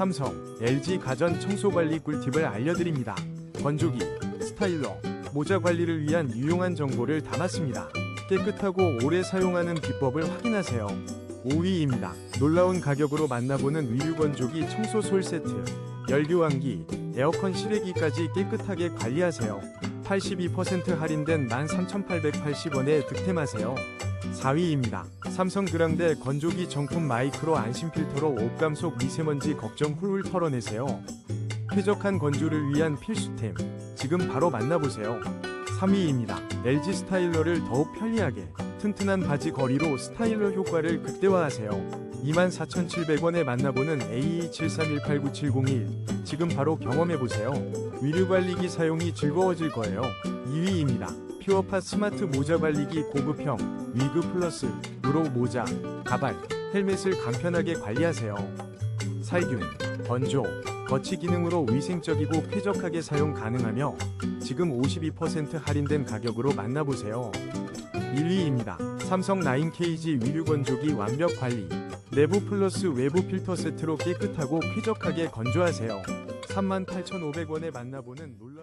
삼성, LG 가전 청소 관리 꿀팁을 알려드립니다. 건조기, 스타일러, 모자 관리를 위한 유용한 정보를 담았습니다. 깨끗하고 오래 사용하는 비법을 확인하세요. 5위입니다. 놀라운 가격으로 만나보는 위류 건조기 청소 솔 세트. 열교환기, 에어컨 실외기까지 깨끗하게 관리하세요. 82% 할인된 13,880원에 득템하세요. 4위입니다. 삼성 그랑데 건조기 정품 마이크로 안심 필터로 옷 감 속 미세먼지 걱정 훌훌 털어내세요. 쾌적한 건조를 위한 필수템. 지금 바로 만나보세요. 3위입니다. LG 스타일러를 더욱 편리하게 튼튼한 바지 거리로 스타일러 효과를 극대화하세요. 24,700원에 만나보는 AE73189701 지금 바로 경험해보세요. 위류 관리기 사용이 즐거워질 거예요. 2위입니다. 퓨어팟 스마트 모자 관리기 고급형 위그 플러스 무로 모자, 가발, 헬멧을 간편하게 관리하세요. 살균, 건조, 거치 기능으로 위생적이고 쾌적하게 사용 가능하며 지금 52% 할인된 가격으로 만나보세요. 1위입니다. 삼성 9KG 위류 건조기 완벽 관리. 내부 플러스 외부 필터 세트로 깨끗하고 쾌적하게 건조하세요. 38,500원에 만나보는 놀라운